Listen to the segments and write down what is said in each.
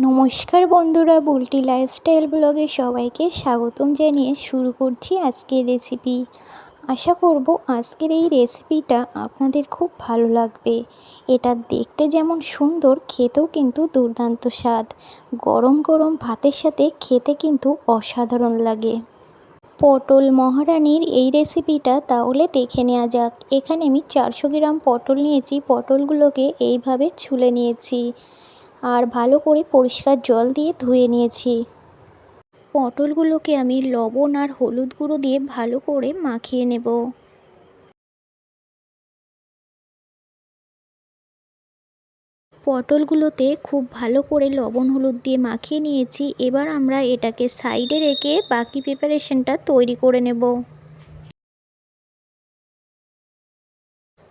নমস্কার বন্ধুরা, বুলটি লাইফস্টাইল ব্লগে সবাইকে স্বাগতম জানিয়ে শুরু করছি আজকের রেসিপি আশা করব আজকের এই রেসিপিটা আপনাদের খুব ভালো লাগবে। এটা দেখতে যেমন সুন্দর, খেতেও কিন্তু দুর্দান্ত স্বাদ। গরম গরম ভাতের সাথে খেতে কিন্তু অসাধারণ লাগে। পটল মহারানীর এই রেসিপিটা তাহলে দেখে নেওয়া যাক। এখানে আমি চারশো গ্রাম পটল নিয়েছি। পটলগুলোকে এইভাবে ছুলে নিয়েছি। আর ভালো করে পরিষ্কার জল দিয়ে ধুয়ে নিয়েছি। পটলগুলোকে আমি লবণ আর হলুদ গুঁড়ো দিয়ে ভালো করে মাখিয়ে নেব। পটলগুলোতে খুব ভালো করে লবণ হলুদ দিয়ে মাখিয়ে নিয়েছি। এবার আমরা এটাকে সাইডে রেখে বাকি প্রিপারেশনটা তৈরি করে নেব।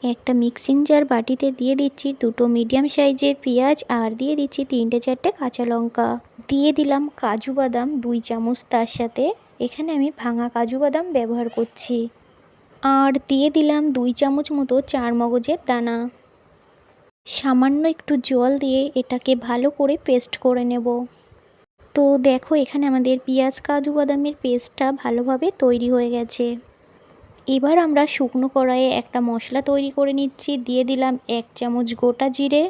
একটা মিক্সিং জার বাটিতে দিয়ে দিচ্ছি দুটো মিডিয়াম সাইজের পেঁয়াজ আর দিয়ে দিচ্ছি তিনটে চারটে কাঁচা লঙ্কা। দিয়ে দিলাম কাজু বাদাম দুই চামচ তার সাথে। এখানে আমি ভাঙা কাজু বাদাম ব্যবহার করছি। আর দিয়ে দিলাম দুই চামচ মতো চার মগজের দানা। সামান্য একটু জল দিয়ে এটাকে ভালো করে পেস্ট করে নেব। তো দেখো এখানে আমাদের পেঁয়াজ, কাজু বাদামের পেস্টটা ভালোভাবে তৈরি হয়ে গেছে। এবার আমরা শুকনো কড়াইয়ে একটা মশলা তৈরি করে নিচ্ছি। দিয়ে দিলাম এক চামচ গোটা জিরে।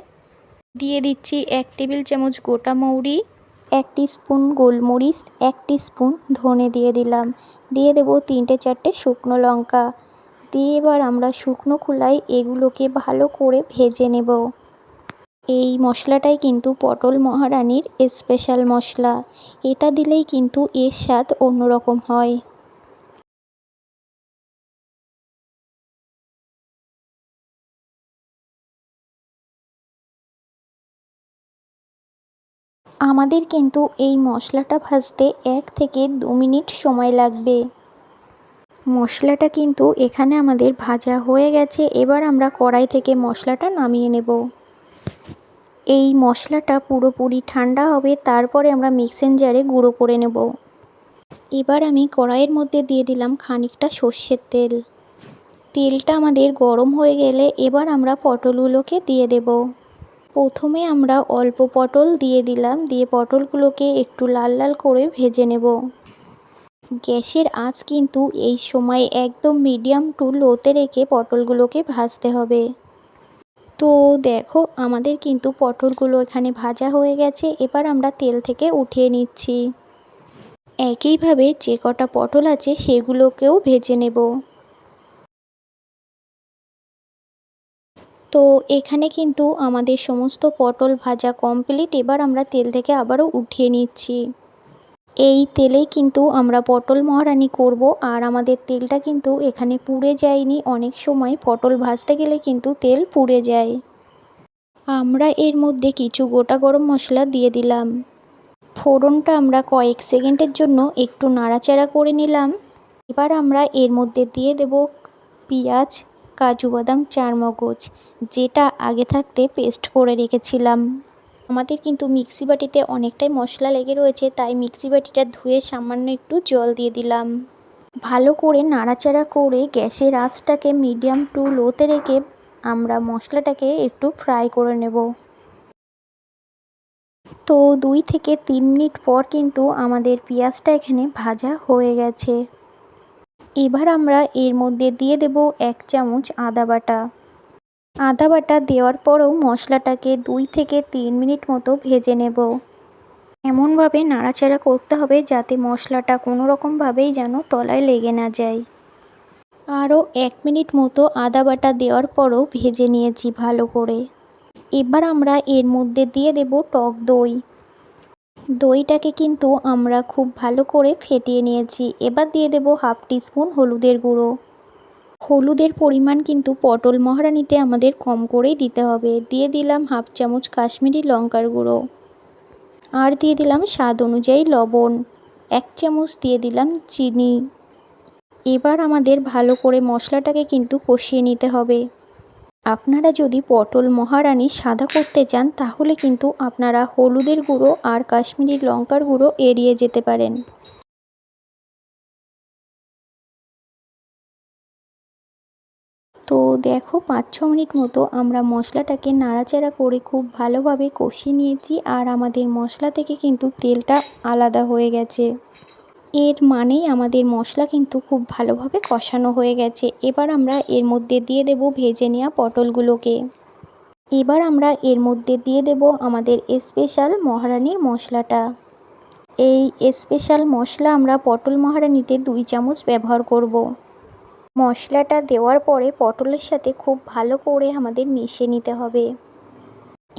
দিয়ে দিচ্ছি এক টেবিল চামচ গোটা মৌরি। এক স্পুন গোলমরিচ। এক স্পুন ধনে দিয়ে দিলাম। দিয়ে দেবো তিনটে চারটে শুকনো লঙ্কা। দিয়ে এবার আমরা শুকনো খোলায় এগুলোকে ভালো করে ভেজে নেব। এই মশলাটাই কিন্তু পটল মহারানির স্পেশাল মশলা। এটা দিলেই কিন্তু এর স্বাদ অন্যরকম হয়। আমাদের কিন্তু এই মশলাটা ভাজতে এক থেকে দু মিনিট সময় লাগবে। মশলাটা কিন্তু এখানে আমাদের ভাজা হয়ে গেছে, এবার আমরা কড়াই থেকে মশলাটা নামিয়ে নেব। এই মশলাটা পুরোপুরি ঠান্ডা হবে, তারপরে আমরা মিক্সিং জারে গুঁড়ো করে নেব। এবার আমি কড়াইয়ের মধ্যে দিয়ে দিলাম খানিকটা সর্ষের তেল। তেলটা আমাদের গরম হয়ে গেলে এবার আমরা পটলগুলোকে দিয়ে দেব। প্রথমে আমরা অল্প পটল দিয়ে দিলাম, দিয়ে পটলগুলোকে একটু লাল লাল করে ভেজে নেব। গ্যাসের আঁচ কিন্তু এই সময় একদম মিডিয়াম টু লোতে রেখে পটলগুলোকে ভাজতে হবে। তো দেখো, আমাদের কিন্তু পটলগুলো এখানে ভাজা হয়ে গেছে, এবার আমরা তেল থেকে উঠিয়ে নিচ্ছি। একইভাবে যে কটা পটল আছে সেগুলোকেও ভেজে নেব। তো এখানে কিন্তু আমাদের সমস্ত পটল ভাজা কমপ্লিট এবার আমরা তেল থেকে আবারও উঠিয়ে নিচ্ছি। এই তেলেই কিন্তু আমরা পটল মহারানি করব। আর আমাদের তেলটা কিন্তু এখানে পুড়ে যায়নি। অনেক সময় পটল ভাজতে গেলে কিন্তু তেল পুড়ে যায়। আমরা এর মধ্যে কিছু গোটা গরম মশলা দিয়ে দিলাম। ফোড়নটা আমরা কয়েক সেকেন্ডের জন্য একটু নাড়াচাড়া করে নিলাম। এবার আমরা এর মধ্যে দিয়ে দেব পেঁয়াজ কাজু বাদাম চার মগজ যেটা আগে থাকতে পেস্ট করে রেখেছিলাম। আমাদের কিন্তু মিক্সি বাটিতে অনেকটাই মশলা লেগে রয়েছে, তাই মিক্সি বাটিটা ধুয়ে সামান্য একটু জল দিয়ে দিলাম। ভালো করে নাড়াচাড়া করে গ্যাসের আঁচটাকে মিডিয়াম টু লোতে রেখে আমরা মশলাটাকে একটু ফ্রাই করে নেব। তো দুই থেকে তিন মিনিট পর কিন্তু আমাদের পেঁয়াজটা এখানে ভাজা হয়ে গেছে। এবার আমরা এর মধ্যে দিয়ে দেব এক চামচ আদা বাটা। আদা বাটা দেওয়ার পরেও মশলাটাকে দুই থেকে তিন মিনিট মতো ভেজে নেব। এমনভাবে নাড়াচাড়া করতে হবে যাতে মশলাটা কোনো রকমভাবেই যেন তলায় লেগে না যায়। আরও এক মিনিট মতো আদা বাটা দেওয়ার পরও ভেজে নিয়েছি ভালো করে। এবার আমরা এর মধ্যে দিয়ে দেব টক দই। দইটাকে কিন্তু আমরা খুব ভালো করে ফেটিয়ে নিয়েছি। এবার দিয়ে দেব হাফ টিস্পুন হলুদের গুঁড়ো। হলুদের পরিমাণ কিন্তু পটল মহারানিতে আমাদের কম করেই দিতে হবে। দিয়ে দিলাম হাফ চামচ কাশ্মীরি লঙ্কার গুঁড়ো। আর দিয়ে দিলাম স্বাদ অনুযায়ী লবণ। এক চামচ দিয়ে দিলাম চিনি। এবার আমাদের ভালো করে মশলাটাকে কিন্তু কষিয়ে নিতে হবে। আপনারা যদি পটল মহারানি সাদা করতে চান, তাহলে কিন্তু আপনারা হলুদের গুঁড়ো আর কাশ্মীরি লঙ্কার গুঁড়ো এড়িয়ে যেতে পারেন। তো দেখো পাঁচ ছ মিনিট মতো আমরা মশলাটাকে নাড়াচাড়া করে খুব ভালোভাবে কষিয়ে নিয়েছি, আর আমাদের মশলা থেকে কিন্তু তেলটা আলাদা হয়ে গেছে। এর মানেই আমাদের মশলা কিন্তু খুব ভালোভাবে কষানো হয়ে গেছে। এবার আমরা এর মধ্যে দিয়ে দেব ভেজে নেওয়া পটলগুলোকে। এবার আমরা এর মধ্যে দিয়ে দেব আমাদের স্পেশাল মহারানির মশলাটা। এই স্পেশাল মশলা আমরা পটল মহারানিতে দুই চামচ ব্যবহার করব। মশলাটা দেওয়ার পরে পটলের সাথে খুব ভালো করে আমাদের মিশিয়ে নিতে হবে।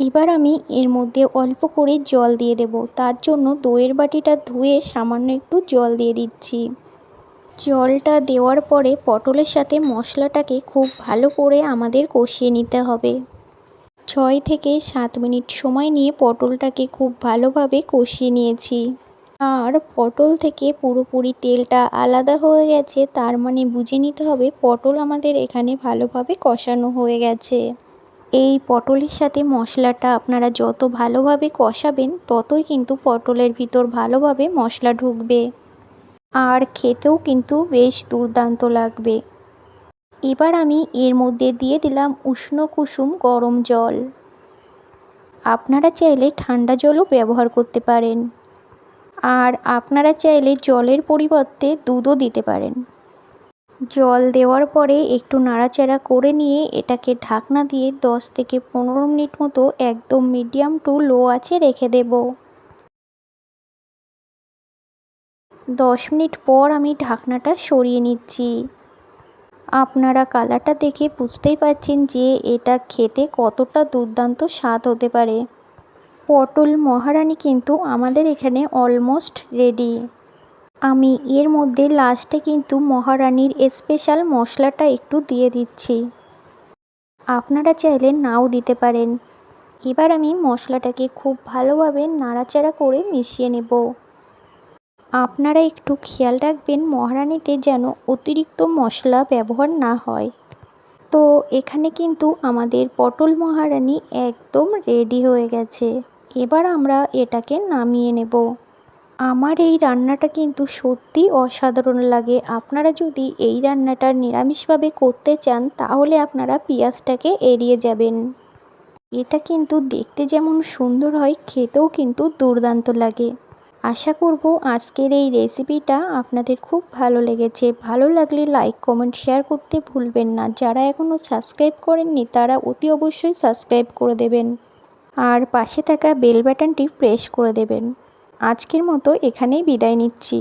এবার আমি এর মধ্যে অল্প করে জল দিয়ে দেব। তার জন্য দইয়ের বাটিটা ধুয়ে সামান্য একটু জল দিয়ে দিচ্ছি। জলটা দেওয়ার পরে পটলের সাথে মশলাটাকে খুব ভালো করে আমাদের কষিয়ে নিতে হবে। ছয় থেকে সাত মিনিট সময় নিয়ে পটলটাকে খুব ভালোভাবে কষিয়ে নিয়েছি। আর পটল থেকে পুরোপুরি তেলটা আলাদা হয়ে গেছে, তার মানে বুঝে নিতে হবে পটল আমাদের এখানে ভালোভাবে কষানো হয়ে গেছে। এই পটলের সাথে মশলাটা আপনারা যত ভালোভাবে কষাবেন, ততই কিন্তু পটলের ভিতর ভালোভাবে মশলা ঢুকবে। আর খেতেও কিন্তু বেশ দুর্দান্ত লাগবে। এবার আমি এর মধ্যে দিয়ে দিলাম উষ্ণ কুসুম গরম জল। আপনারা চাইলে ঠান্ডা জলও ব্যবহার করতে পারেন। আর আপনারা চাইলে জলের পরিবর্তে দুধও দিতে পারেন। জল দেওয়ার পরে একটু নাড়াচাড়া করে নিয়ে এটাকে ঢাকনা দিয়ে দশ থেকে পনেরো মিনিট মতো একদম মিডিয়াম টু লো আছে রেখে দেব। দশ মিনিট পর আমি ঢাকনাটা সরিয়ে নিচ্ছি। আপনারা কালারটা দেখে বুঝতেই পারছেন যে এটা খেতে কতটা দুর্দান্ত স্বাদ হতে পারে। পটল মহারানি কিন্তু আমাদের এখানে অলমোস্ট রেডি আমি এর মধ্যে লাস্টে কিন্তু মহারানির স্পেশাল মশলাটা একটু দিয়ে দিচ্ছি। আপনারা চাইলে নাও দিতে পারেন। এবার আমি মশলাটাকে খুব ভালোভাবে নাড়াচাড়া করে মিশিয়ে নেব। আপনারা একটু খেয়াল রাখবেন মহারানিতে যেন অতিরিক্ত মশলা ব্যবহার না হয়। তো এখানে কিন্তু আমাদের পটল মহারানি একদম রেডি হয়ে গেছে। এবার আমরা এটাকে নামিয়ে নেব। আমার এই রান্নাটা কিন্তু সত্যি অসাধারণ লাগে। আপনারা যদি এই রান্নাটা নিরামিষভাবে করতে চান, তাহলে আপনারা পেঁয়াজটাকে এড়িয়ে যাবেন। এটা কিন্তু দেখতে যেমন সুন্দর হয়, খেতেও কিন্তু দুর্দান্ত লাগে। আশা করব আজকের এই রেসিপিটা আপনাদের খুব ভালো লেগেছে। ভালো লাগলে লাইক, কমেন্ট, শেয়ার করতে ভুলবেন না। যারা এখনও সাবস্ক্রাইব করেননি, তারা অতি অবশ্যই সাবস্ক্রাইব করে দেবেন। আর পাশে থাকা বেল বাটনটি প্রেস করে দেবেন। আজকের মতো এখানেই বিদায় নিচ্ছি।